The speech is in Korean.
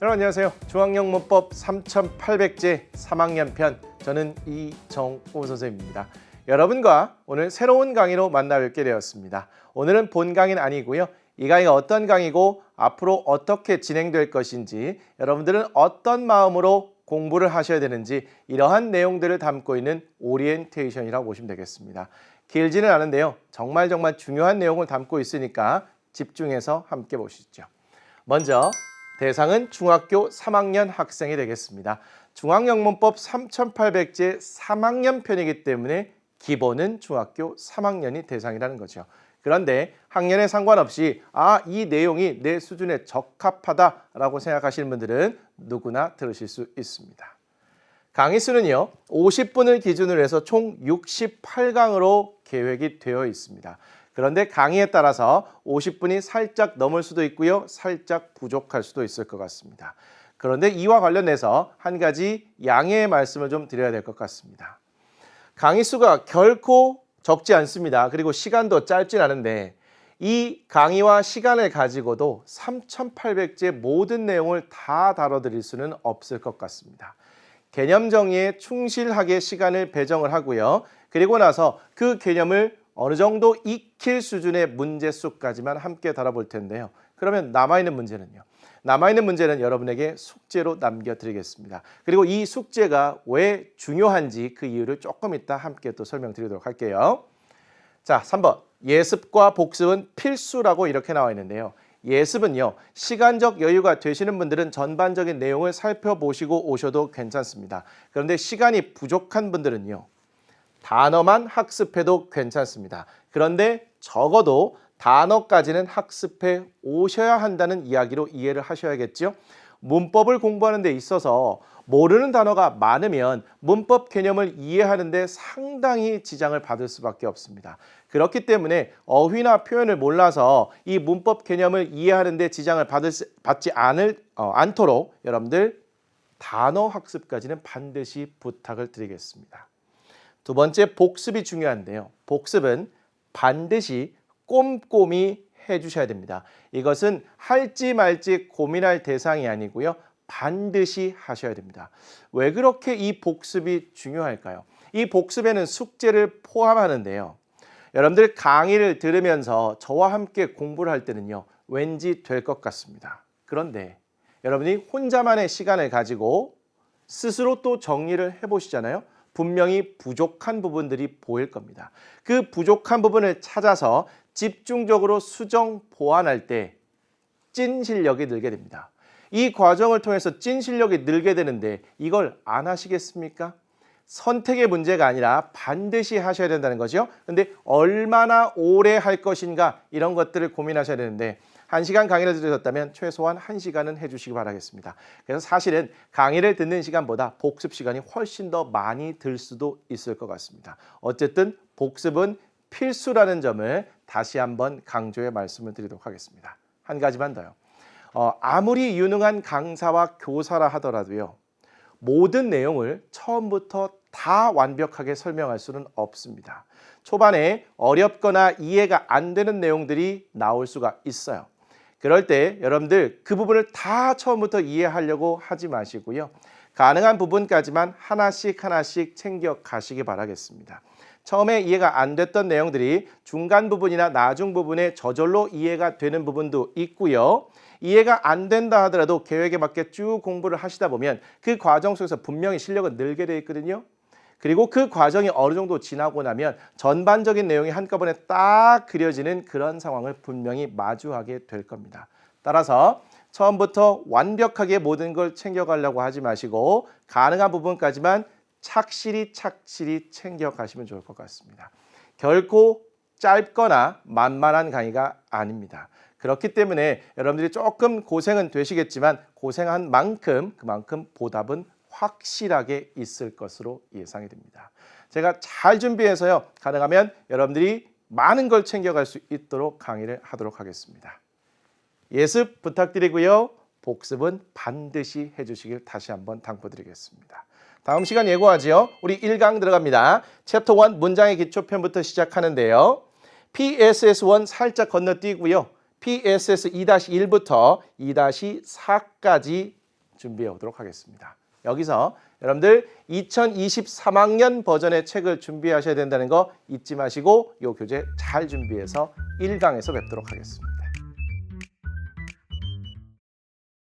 여러분 안녕하세요. 중앙영문법 3800제 3학년 편 저는 이정호 선생님입니다. 여러분과 오늘 새로운 강의로 만나 뵙게 되었습니다. 오늘은 본 강의는 아니고요. 이 강의가 어떤 강의고 앞으로 어떻게 진행될 것인지 여러분들은 어떤 마음으로 공부를 하셔야 되는지 이러한 내용들을 담고 있는 오리엔테이션이라고 보시면 되겠습니다. 길지는 않은데요. 정말 정말 중요한 내용을 담고 있으니까 집중해서 함께 보시죠. 먼저 대상은 중학교 3학년 학생이 되겠습니다. 중앙영문법 3800제 3학년 편이기 때문에 기본은 중학교 3학년이 대상이라는 거죠. 그런데 학년에 상관없이 아, 이 내용이 내 수준에 적합하다라고 생각하시는 분들은 누구나 들으실 수 있습니다. 강의 수는요. 50분을 기준으로 해서 총 68강으로 계획이 되어 있습니다. 그런데 강의에 따라서 50분이 살짝 넘을 수도 있고요. 살짝 부족할 수도 있을 것 같습니다. 그런데 이와 관련해서 한 가지 양해의 말씀을 좀 드려야 될 것 같습니다. 강의 수가 결코 적지 않습니다. 그리고 시간도 짧진 않은데 이 강의와 시간을 가지고도 3,800제 모든 내용을 다 다뤄드릴 수는 없을 것 같습니다. 개념 정의에 충실하게 시간을 배정을 하고요. 그리고 나서 그 개념을 어느 정도 익힐 수준의 문제 수까지만 함께 다뤄볼 텐데요. 그러면 남아있는 문제는요. 남아있는 문제는 여러분에게 숙제로 남겨드리겠습니다. 그리고 이 숙제가 왜 중요한지 그 이유를 조금 이따 함께 또 설명드리도록 할게요. 자, 3번. 예습과 복습은 필수라고 이렇게 나와 있는데요. 예습은요, 시간적 여유가 되시는 분들은 전반적인 내용을 살펴보시고 오셔도 괜찮습니다. 그런데 시간이 부족한 분들은요, 단어만 학습해도 괜찮습니다. 그런데 적어도 단어까지는 학습해 오셔야 한다는 이야기로 이해를 하셔야겠죠. 문법을 공부하는 데 있어서 모르는 단어가 많으면 문법 개념을 이해하는 데 상당히 지장을 받을 수밖에 없습니다. 그렇기 때문에 어휘나 표현을 몰라서 이 문법 개념을 이해하는 데 지장을 받을, 수- 받지 않을, 어, 않도록 여러분들 단어 학습까지는 반드시 부탁을 드리겠습니다. 두 번째 복습이 중요한데요. 복습은 반드시 꼼꼼히 해 주셔야 됩니다. 이것은 할지 말지 고민할 대상이 아니고요. 반드시 하셔야 됩니다. 왜 그렇게 이 복습이 중요할까요? 이 복습에는 숙제를 포함하는데요. 여러분들 강의를 들으면서 저와 함께 공부를 할 때는요. 왠지 될 것 같습니다. 그런데 여러분이 혼자만의 시간을 가지고 스스로 또 정리를 해보시잖아요. 분명히 부족한 부분들이 보일 겁니다. 그 부족한 부분을 찾아서 집중적으로 수정 보완할 때 찐 실력이 늘게 됩니다. 이 과정을 통해서 찐 실력이 늘게 되는데 이걸 안 하시겠습니까? 선택의 문제가 아니라 반드시 하셔야 된다는 거죠. 근데 얼마나 오래 할 것인가 이런 것들을 고민하셔야 되는데 한시간 강의를 들으셨다면 최소한 한시간은 해주시기 바라겠습니다. 그래서 사실은 강의를 듣는 시간보다 복습 시간이 훨씬 더 많이 들 수도 있을 것 같습니다. 어쨌든 복습은 필수라는 점을 다시 한번 강조해 말씀을 드리도록 하겠습니다. 한 가지만 더요. 어, 아무리 유능한 강사와 교사라 하더라도요. 모든 내용을 처음부터 다 완벽하게 설명할 수는 없습니다. 초반에 어렵거나 이해가 안 되는 내용들이 나올 수가 있어요. 그럴 때 여러분들 그 부분을 다 처음부터 이해하려고 하지 마시고요. 가능한 부분까지만 하나씩 하나씩 챙겨 가시기 바라겠습니다. 처음에 이해가 안 됐던 내용들이 중간 부분이나 나중 부분에 저절로 이해가 되는 부분도 있고요. 이해가 안 된다 하더라도 계획에 맞게 쭉 공부를 하시다 보면 그 과정 속에서 분명히 실력은 늘게 돼 있거든요. 그리고 그 과정이 어느 정도 지나고 나면 전반적인 내용이 한꺼번에 딱 그려지는 그런 상황을 분명히 마주하게 될 겁니다. 따라서 처음부터 완벽하게 모든 걸 챙겨가려고 하지 마시고 가능한 부분까지만 착실히 착실히 챙겨가시면 좋을 것 같습니다. 결코 짧거나 만만한 강의가 아닙니다. 그렇기 때문에 여러분들이 조금 고생은 되시겠지만 고생한 만큼 그만큼 보답은 확실하게 있을 것으로 예상이 됩니다. 제가 잘 준비해서요. 가능하면 여러분들이 많은 걸 챙겨갈 수 있도록 강의를 하도록 하겠습니다. 예습 부탁드리고요. 복습은 반드시 해주시길 다시 한번 당부드리겠습니다. 다음 시간 예고하지요. 우리 1강 들어갑니다. 챕터 1 문장의 기초편부터 시작하는데요. PSS1 살짝 건너뛰고요. PSS 2-1부터 2-4까지 준비해 오도록 하겠습니다. 여기서 여러분들 2023학년 버전의 책을 준비하셔야 된다는 거 잊지 마시고 이 교재 잘 준비해서 1강에서 뵙도록 하겠습니다.